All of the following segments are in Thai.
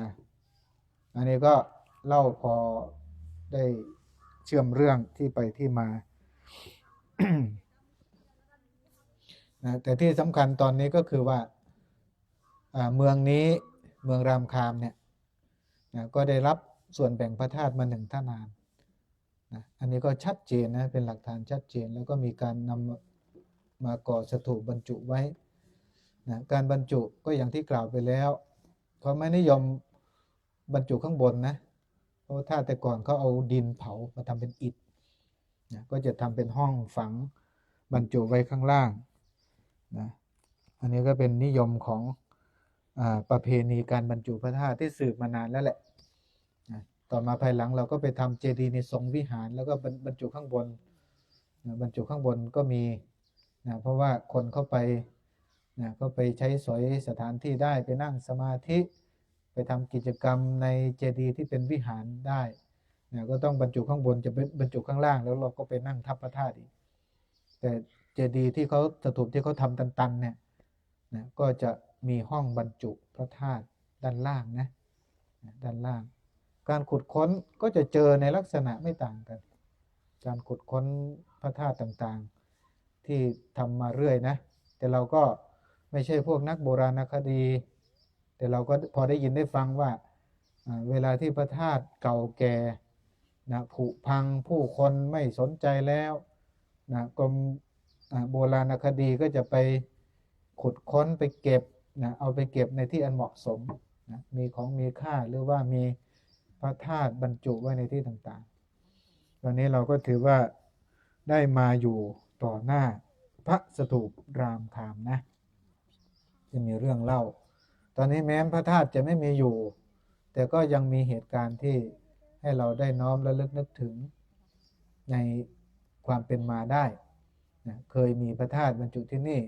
นะอันนี้ก็เล่าพอได้เชื่อมเรื่องที่ไปที่มานะแต่ที่สำคัญตอนนี้ก็คือว่าเมืองนี้เมืองรามคามเนี่ยนะก็ได้รับส่วนแบ่งพระธาตุมาหนึ่งท่านานนะอันนี้ก็ชัดเจนนะเป็นหลักฐานชัดเจนแล้วก็มีการนำมาก่อสถูปบรรจุไว้นะการบรรจุก็อย่างที่กล่าวไปแล้ว เขาไม่นิยมบรรจุข้างบนนะเพราะว่าถ้าแต่ก่อนเขาเอาดินเผามาทำเป็นอิฐนะก็จะทำเป็นห้องฝังบรรจุไว้ข้างล่างนะอันนี้ก็เป็นนิยมของอประเพณีการบรรจุพระธาตุที่สืบมานานแล้วแหละนะต่อมาภายหลังเราก็ไปทำเจดีย์ในทรงวิหาร แล้วก็บรรบรรจุข้างบนนะบรรจุข้างบนก็มีนะเพราะว่าคนเข้าไป นะก็ไปใช้สอยสถานที่ได้ไปนั่งสมาธิ ไปทำกิจกรรมในเจดีย์ที่เป็นวิหารได้นะก็ต้องบรรจุข้างบนจะไปบรรจุข้างล่าง แล้วเราก็ไปนั่งทับพระธาตุอีก แต่เจดีย์ที่เขาสถูปที่เขาทำตันๆเนี่ยนะก็จะมีห้องบรรจุพระธาตุด้านล่างนะนะด้านล่าง การขุดค้นก็จะเจอในลักษณะไม่ต่างกัน การขุดค้นพระธาตุต่างๆ ที่ทำมาเรื่อยนะแต่เราก็ ไม่ใช่พวกนักโบราณคดี แต่เราก็พอได้ยินได้ฟังว่าเวลาที่พระธาตุเก่าแก่นะผุพังผู้คนไม่สนใจแล้วนะกรมโบราณคดีก็จะไปขุดค้นไปเก็บนะเอาไปเก็บในที่อันเหมาะสมนะมีของมีค่าหรือว่ามีพระธาตุบรรจุไว้ในที่ต่างๆ ตอนนี้เราก็ถือว่าได้มาอยู่ต่อหน้าพระสถูปรามคามนะ จะมีเรื่องเล่า ตอนนี้แม้พระธาตุจะไม่มีอยู่ แต่ก็ยังมีเหตุการณ์ที่ให้เราได้น้อมระลึกนึกถึงในความเป็นมาได้นะเคยมีพระธาตุบรรจุที่นี่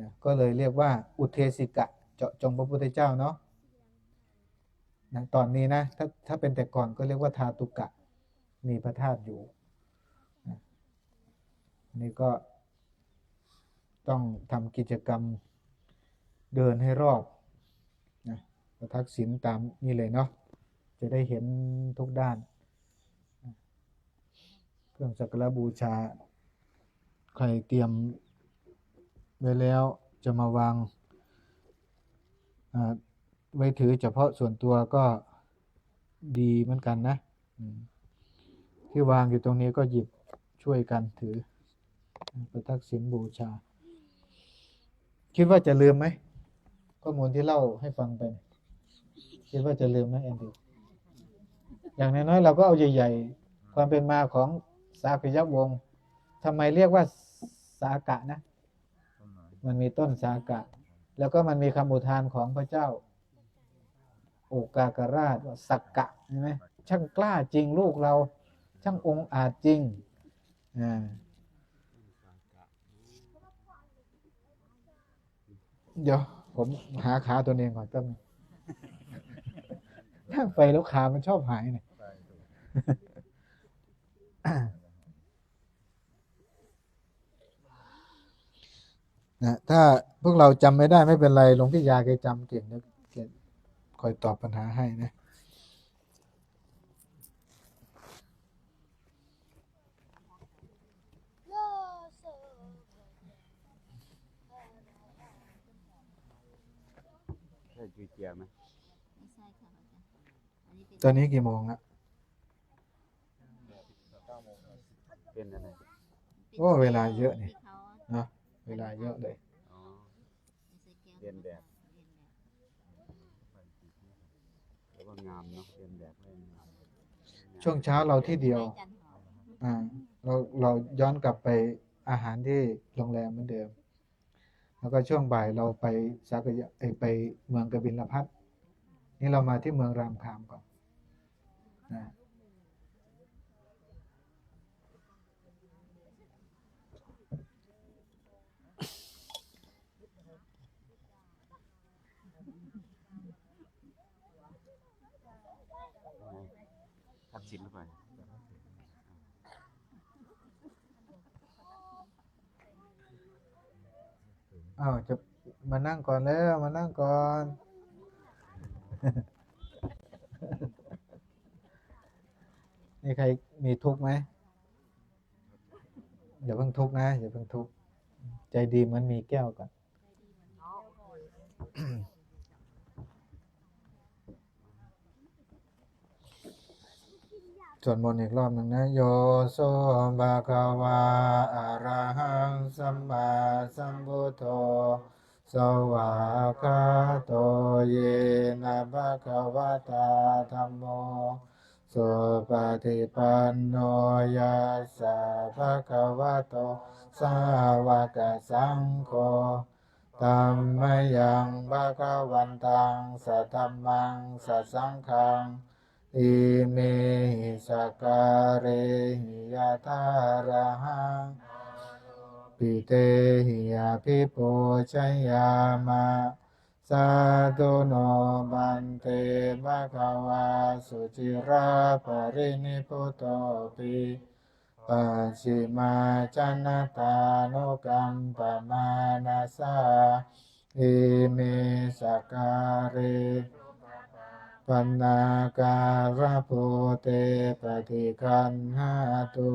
นะก็เลยเรียกว่าอุเทสิกะเจาะจงพระพุทธเจ้าเนาะนะตอนนี้นะถ้าถ้าเป็นแต่ก่อนก็เรียกว่าทาตุกะ มีพระธาตุอยู่นะนี่ก็ต้องทำกิจกรรม เดินให้รอบนะประทักษิณตามนี่เลยเนาะจะได้เห็นทุกด้าน เครื่องสักการะบูชา ใครเตรียมไว้แล้วจะมาวางอ่าไว้ถือเฉพาะส่วนตัวก็ดีเหมือนกันนะ ที่วางอยู่ตรงนี้ก็หยิบช่วยกันถือประทักษิณบูชา คิดว่าจะลืมไหม ข้อมูลที่เล่าให้ฟังไป คิดว่าจะลืมไหมแอนดี้อย่างน้อยๆเราก็เอาใหญ่ๆ ความเป็นมาของสากยับวงศ์ทำไมเรียกว่าสากะนะ มันมีต้นสากะ แล้วก็มันมีคำอุทานของพระเจ้าโอกากราชว่าสักกะใช่ไหมช่างกล้าจริงลูกเรา ช่างองค์อาจจริงอ่าเดี๋ยว ผมหาขาตัวเองก่อนแป๊บนึงนั่งไปแล้วขามันชอบหายเนี่ยนะถ้าพวกเราจำไม่ได้ไม่เป็นไรหลวงพี่ยาแกจำเก่งนะแกคอยตอบปัญหาให้นะ ใช่จุยเจียไหมไม่ใช่ค่ะอาจารย์อันนี้เป็นตอนนี้กี่โมงละเป็นอะไรโอ้เวลาเยอะนี่ที่เขาเนาะเวลาเยอะเลย อ๋อ ไม่ใช่แก้วเรียนแบบ เรียนแบบ แล้วก็งามเนาะเรียนแบบให้งามช่วงเช้าเราที่เดียวใช้จันหอมอ่า เราเราย้อนกลับไปอาหารที่โรงแรมเหมือนเดิม แล้วก็ช่วงบ่ายเราไปสักยะไปเมืองกบิลพัทนี่เรามาที่เมืองรามคามก่อนนะทักษิณหรือเปล่า อ้าวจะมานั่งก่อนแล้วมานั่งก่อน นี่ใครมีทุกไหมอย่าเพิ่งทุกนะอย่าเพิ่งทุกใจดีมันมีแก้วก่อน สวดมนต์อีกรอบหนึ่งนะ โยโสภะคะวาอะระหังสัมมาสัมพุทโธสวากาโตเยนะภะคะวะตาธัมโมสุปฏิปันโนยัสสะภะคะวะโต สาวกสังโฆธัมมยังภะคะวันตังสัทธมมังสัสสังฆัง อิเมหิสการะหิยะทาระหังปิเตหิยาภิปุชยามะสาธุโนบันเตภะคะวาสุจิราปรินิพุตโตปิปัจฉิมาจันตานุกัมปมานาสาอิเมสกการะ ปันนาการะโพเตปฏิคันหาตุ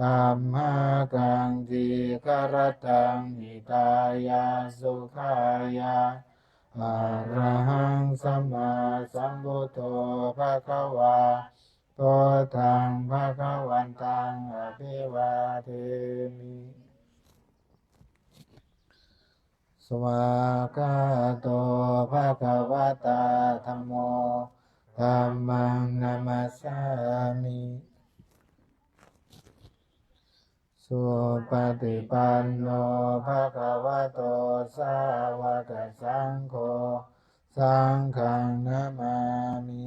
อัมหากังทีกรตังหิตายาสุขายาอรหังสัมมาสัมพุทโธภะคะวาโตทังภะคะวันตังอภิวาเทมิ ส วากาโตภะคะวะตาธัมโมธัมมังนามัสามิสุปฏิปันโนภะคะวะโตสาวกสังโฆสังฆนามามิ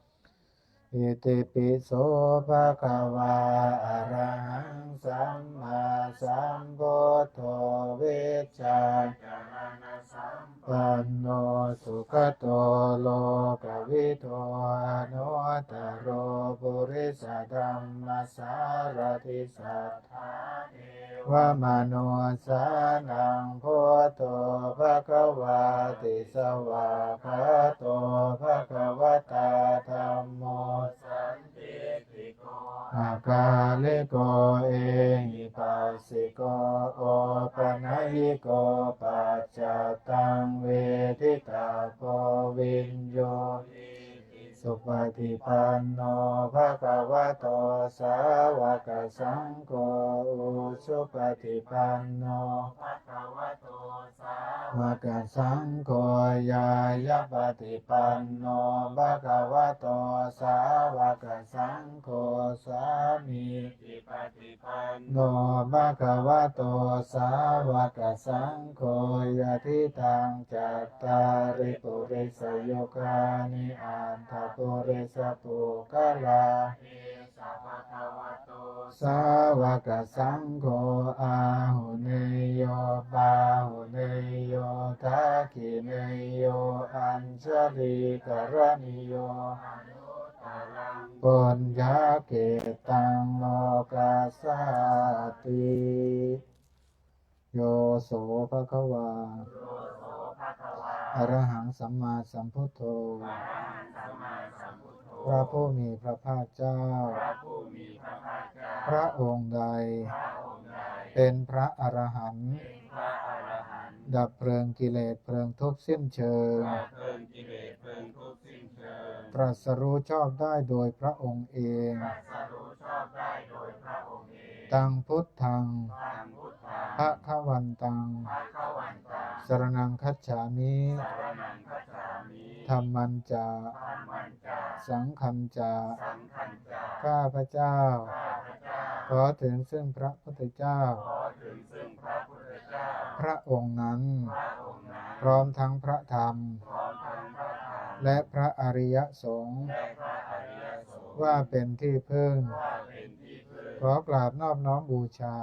อิติปิโสภะคะวาอะระหังสัมมาสัมพุทโธเวชาจารณสัมปันโนสุขโตโลกวิโตอนุ ปุริสธัมมสารติสัทธาเทวมโนสานังพุทโธภะคะวาติสวาคาโตภะคะวะตาธัมโมสันติติโกอาคาลิโกเอหิปัสสิโกโอปะนะหิโกปัจจตังเว สุปฏิปันโนภะคะวะโตสาวกสังโฆสุปฏิปันโนภะคะวะโตสาว กสังโฆยายะปฏิปันโนภะคะวะโตสาวกสังโฆสามีจิปฏิปันโนภะคะวะโตสาวกสังโฆยะทิตังจัตตาริปุริสโยคานิอันทปุริสปุกลาสาวกสังโฆอาหุเนโยปาหุเนโยทักิเนโยอัญชลีกรณิโยปุญญาเกตังโลกาสาติโยโสภะคะวาอรหังสัมมาสัมพุทโธพระผู้มีพระภาคเจ้า พระองค์ใด เป็นพระอรหันต์ ดับเพลิงกิเลสเพลิงทุกข์สิ้นเชิง ตรัสรู้ชอบได้โดยพระองค์เอง ตังพุทธัง พระขวันตัง สรนังคัจฉามิธรรมันจา สังคัญจา ข้าพเจ้า ขอถึงซึ่งพระพุทธเจ้า พระองค์นั้น พร้อมทั้งพระธรรม และพระอริยสงฆ์ว่าเป็นที่พึ่ง ขอกราบนอบน้อมบูชา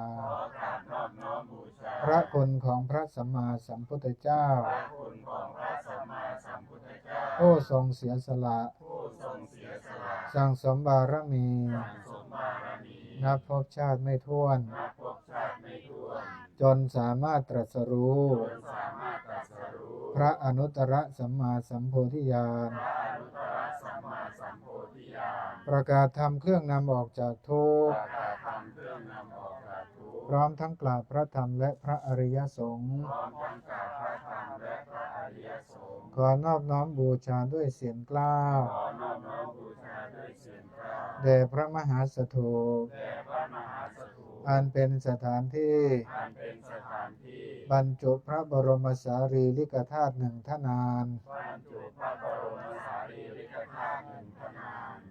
พระคุณของพระสัมมาสัมพุทธเจ้า ผู้ทรงเสียสละสั่งสมบารมี นับภพชาติไม่ท้วน จนสามารถตรัสรู้พระอนุตตรสัมมาสัมโพธิญาณประกาศธรรมเครื่องนำออกจากทุกข์พร้อมทั้งกล่าวพระธรรมและพระอริยสงฆ์ขอนอบน้อมบูชาด้วยเสียงกล้าวแด่พระมหาสถูป อันเป็นสถานที่ บรรจุพระบรมสารีริกธาตุหนึ่งทนาน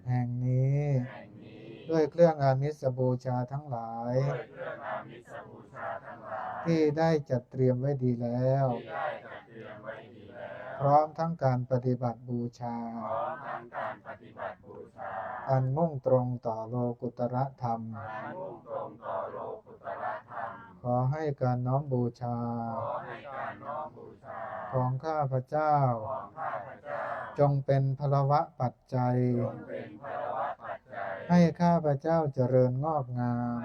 แห่งนี้ด้วยเครื่องอามิสบูชาทั้งหลาย ที่ได้จัดเตรียมไว้ดีแล้ว พร้อมทั้งการปฏิบัติบูชา อันมุ่งตรงต่อโลกุตระธรรม ขอให้การน้อมบูชา ของข้าพเจ้า จงเป็นพลวะปัจจัย ให้ข้าพเจ้าเจริญงอกงาม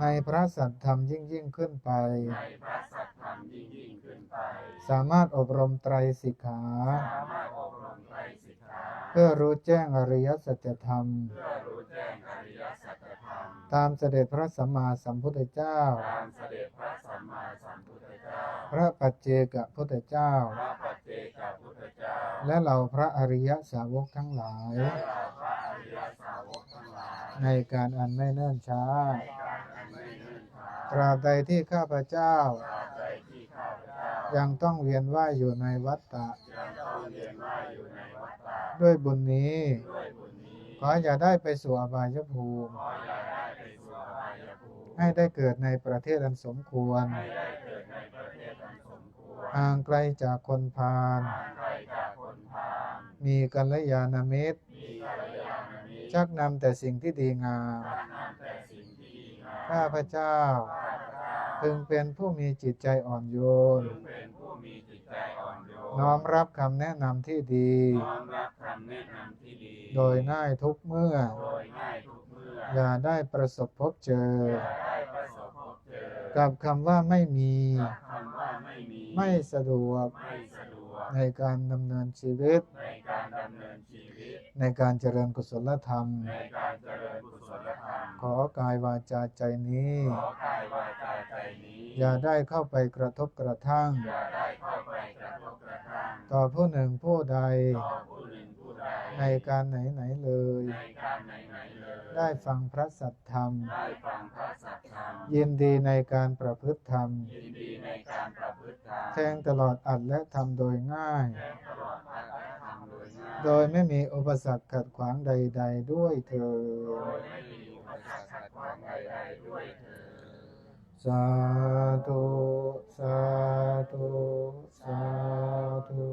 ในพระสัทธรรมยิ่งยิ่งขึ้นไป สามารถอบรมไตรสิกขาเพื่อรู้แจ้งอริยสัจธรรม ตามเสด็จพระสัมมาสัมพุทธเจ้าพระปัจเจกพุทธเจ้าและเหล่าพระอริยสาวกทั้งหลาย ในการอันไม่เนิ่นช้า ตราบใดที่ข้าพเจ้า ยังต้องเวียนว่ายอยู่ในวัฏฏะด้วยบุญนี้ ขออย่าได้ไปสู่อบายภูมิ ให้ได้เกิดในประเทศอันสมควร ห่างไกลจากคนพาลมีกัลยาณมิตร ชักนำแต่สิ่งที่ดีงาม ข้าพเจ้า พึงเป็นผู้มีจิตใจอ่อนโยน น้อมรับคำแนะนำที่ดี โดยง่ายทุกเมื่อ อย่าได้ประสบพบเจอ กับคำว่าไม่มี ไม่สะดวก ในการดำเนินชีวิต ในการเจริญกุศลธรรม ขอกายวาจาใจนี้ อย่าได้เข้าไปกระทบกระทั่ง ต่อผู้หนึ่งผู้ใด ในการไหนไหนๆเลย ได้ฟังพระสัทธรรม ยินดีในการประพฤติธรรม แทงตลอดอัดและทำโดยง่าย โดยไม่มีอุปสรรคขัดขวางใด ๆ ด้วยเถิด සාතු සාතු සාතු